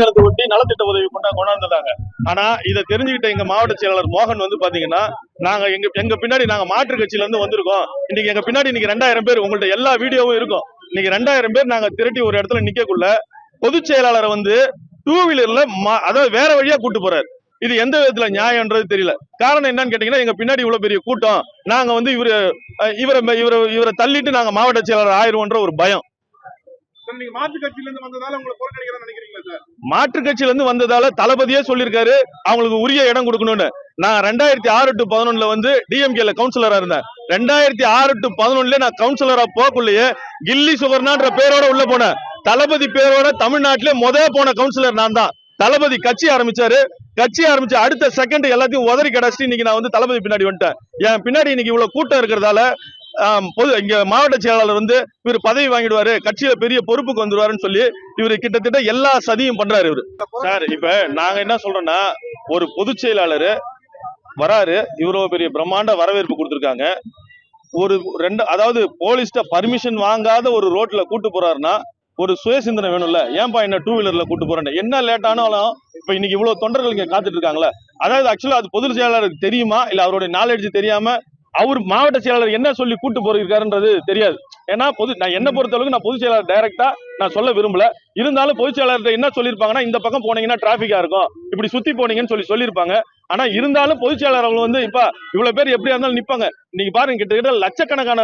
தினத்தை ஒட்டி நலத்திட்ட உதவி கொண்டா கொண்டாந்துட்டாங்க ஆனா இதை தெரிஞ்சுக்கிட்ட எங்க மாவட்ட செயலாளர் மோகன் வந்து பாத்தீங்கன்னா நாங்க எங்க எங்க பின்னாடி நாங்க மாற்று கட்சியில இருந்து வந்திருக்கோம். இன்னைக்கு எங்க பின்னாடி இன்னைக்கு ரெண்டாயிரம் பேர் உங்கள்ட்ட எல்லா வீடியோவும் இருக்கும். இன்னைக்கு ரெண்டாயிரம் பேர் நாங்க திரட்டி ஒரு இடத்துல நிக்கக்குள்ள பொதுச் செயலாளரை வந்து டூ வீலர்ல அதாவது வேற வழியா கூட்டு போறாரு. இது எந்த விதத்துல நியாயம்ன்றது தெரியல. காரணம் என்னன்னு கேட்டீங்கன்னா எங்க பின்னாடி இவ்வளவு பெரிய கூட்டம். நாங்க வந்து இவரு இவரை இவரை இவரை தள்ளிட்டு நாங்க மாவட்ட செயலாளர் ஆயிருவோன்ற ஒரு பயம். நீங்க மாற்று கட்சியில இருந்து வந்ததால உங்களை நினைக்கிறீங்க. மாற்று கட்சியில இருந்து வந்ததால தளபதியே சொல்லியிருக்காரு அவங்களுக்கு உரிய இடம் கொடுக்கணும்னு. நான் ரெண்டாயிரத்தி ஆறு டு பதினொன்னுல வந்து டிஎம்கேல கவுன்சிலரா இருந்தேன். ரெண்டாயிரத்தி ஆறு டு பதினொன்னுல நான் கவுன்சிலரா போக்குள்ளேயே கில்லி சுகர்னான்ற பேரோட உள்ள போனேன். தளபதி பேரோட தமிழ்நாட்டிலே முத போன கவுன்சிலர் நான் தான். தளபதி கட்சி ஆரம்பிச்சாரு. கட்சி ஆரம்பிச்சு அடுத்த செகண்ட் எல்லாத்தையும் உதறி கிடச்சிட்டு இன்னைக்கு நான் வந்து தளபதி பின்னாடி வந்துட்டேன். என் பின்னாடி இன்னைக்கு இவ்வளவு கூட்டம் இருக்கிறதால பொது இங்க மாவட்ட செயலாளர் வந்து இவர் பதவி வாங்கிடுவாரு கட்சியில பெரிய பொறுப்புக்கு வந்துருவாருன்னு சொல்லி இவரு கிட்டத்தட்ட எல்லா சதியும் பண்றாரு இவரு. சார் இப்ப நாங்க என்ன சொல்றோம்னா ஒரு பொதுச் செயலாளர் வராரு இவ்வளவு பெரிய பிரம்மாண்ட வரவேற்பு கொடுத்துருக்காங்க. ஒரு ரெண்டு அதாவது போலீஸ்ட பர்மிஷன் வாங்காத ஒரு ரோட்ல கூட்டு போறாருன்னா ஒரு சுய சிந்தனை வேணும்ல. ஏன்பா என்ன டூ வீலர்ல கூட்டு போறேன்னு? என்ன லேட் ஆனாலும் இப்ப இன்னைக்கு இவ்வளவு தொண்டர்கள் இங்க காத்துட்டு இருக்காங்களே? அதாவது ஆக்சுவலா அது பொதுச் செயலாளருக்கு தெரியுமா? இல்ல அவருடைய நாலேஜ் தெரியாம அவர் மாவட்ட செயலாளர் என்ன சொல்லி கூட்டு போயிருக்காருன்றது தெரியாது. ஏன்னா பொது நான் என்ன பொறுத்தளவுக்கு நான் பொதுச் செயலாளர் டைரக்டா நான் சொல்ல விரும்பல. இருந்தாலும் பொதுச் செயலாளர்கிட்ட என்ன சொல்லியிருப்பாங்கன்னா இந்த பக்கம் போனீங்கன்னா டிராபிக்கா இருக்கும். இப்படி சுத்தி போனீங்கன்னு சொல்லி சொல்லியிருப்பாங்க. ஆனா இருந்தாலும் பொதுச் செயலாளர் அவங்க வந்து இப்ப இவ்வளவு பேர் எப்படியா இருந்தாலும் நிப்பாங்க. நீங்க பாருங்க கிட்டத்தட்ட லட்சக்கணக்கான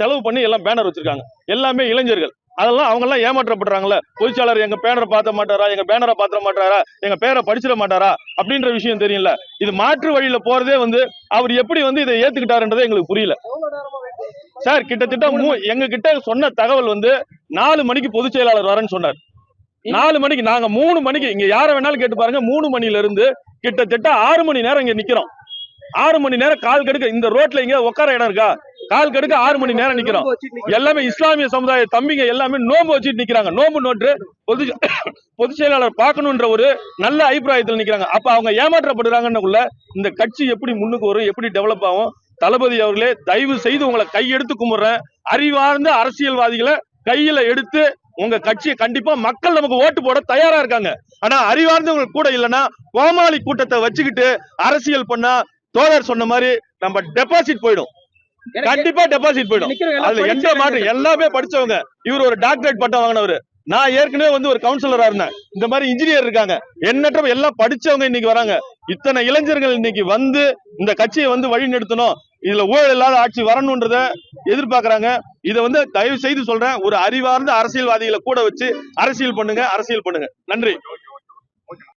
செலவு பண்ணி எல்லாம் பேனர் வச்சிருக்காங்க. எல்லாமே இளைஞர்கள். அதெல்லாம் அவங்க எல்லாம் பொதுச்சாளர் எங்க பேனரை பார்த்த மாட்டாரா? எங்க பேனரை பார்த்துட மாட்டாரா? எங்க பேரை படிச்சிட மாட்டாரா? அப்படின்ற விஷயம் தெரியல. இது மாற்று வழியில போறதே வந்து அவர் எப்படி வந்து இதை ஏத்துக்கிட்டாருன்றதே எங்களுக்கு புரியல. சார் கிட்டத்தட்ட மூ- எங்க கிட்ட சொன்ன தகவல் வந்து நாலு மணிக்கு பொதுச் செயலாளர் வரேன்னு சொன்னார். நாலு மணிக்கு நாங்க மூணு மணிக்கு இங்க யார வேணாலும் கேட்டு பாருங்க மூணு மணில இருந்து கிட்டத்தட்ட ஆறு மணி நேரம் இங்க நிக்கிறோம். ஆறு மணி நேரம் கால் கெடுக்க இந்த ரோட்ல இங்க உட்கார இடம் இருக்கா? கால் கடுக்க ஆறு மணி நேரம் நிக்கிறோம். எல்லாமே இஸ்லாமிய சமுதாய தம்பிங்க எல்லாமே நோம்பு வச்சுட்டு நிக்கிறாங்க. நோம்பு நோட்டு பொது பொதுச் செயலாளர் பார்க்கணுன்ற ஒரு நல்ல அபிப்பிராயத்தில் நிக்கிறாங்க. அப்ப அவங்க ஏமாற்றப்படுறாங்கன்னுக்குள்ள இந்த கட்சி எப்படி முன்னுக்கு வரும் எப்படி டெவலப் ஆகும்? தளபதி அவர்களே தயவு செய்து உங்களை கையெடுத்து கும்பிடுறேன். அறிவார்ந்த அரசியல்வாதிகளை கையில எடுத்து உங்க கட்சியை கண்டிப்பா மக்கள் நமக்கு ஓட்டு போட தயாரா இருக்காங்க. ஆனா அறிவார்ந்தவங்க கூட இல்லைன்னா கோமாளி கூட்டத்தை வச்சுக்கிட்டு அரசியல் பண்ணா தோழர் சொன்ன மாதிரி நம்ம டெபாசிட் போயிடும். கண்டிப்பா டெபாசிட் போயிடும். அதுல எந்த மாற்றம் எல்லாமே படிச்சவங்க. இவர் ஒரு டாக்டரேட் பட்டம் வாங்கினவர். நான் ஏற்கனவே வந்து ஒரு கவுன்சிலரா இருந்தேன். இந்த மாதிரி இன்ஜினியர் இருக்காங்க. எண்ணற்ற எல்லாம் படிச்சவங்க இன்னைக்கு வராங்க. இத்தனை இளைஞர்கள் இன்னைக்கு வந்து இந்த கட்சியை வந்து வழி நிறுத்தணும் இதுல ஊழல் இல்லாத ஆட்சி வரணும்ன்றத எதிர்பார்க்கறாங்க. இதை வந்து தயவு செய்து சொல்றேன். ஒரு அறிவார்ந்த அரசியல்வாதிகளை கூட வச்சு அரசியல் பண்ணுங்க அரசியல் பண்ணுங்க. நன்றி.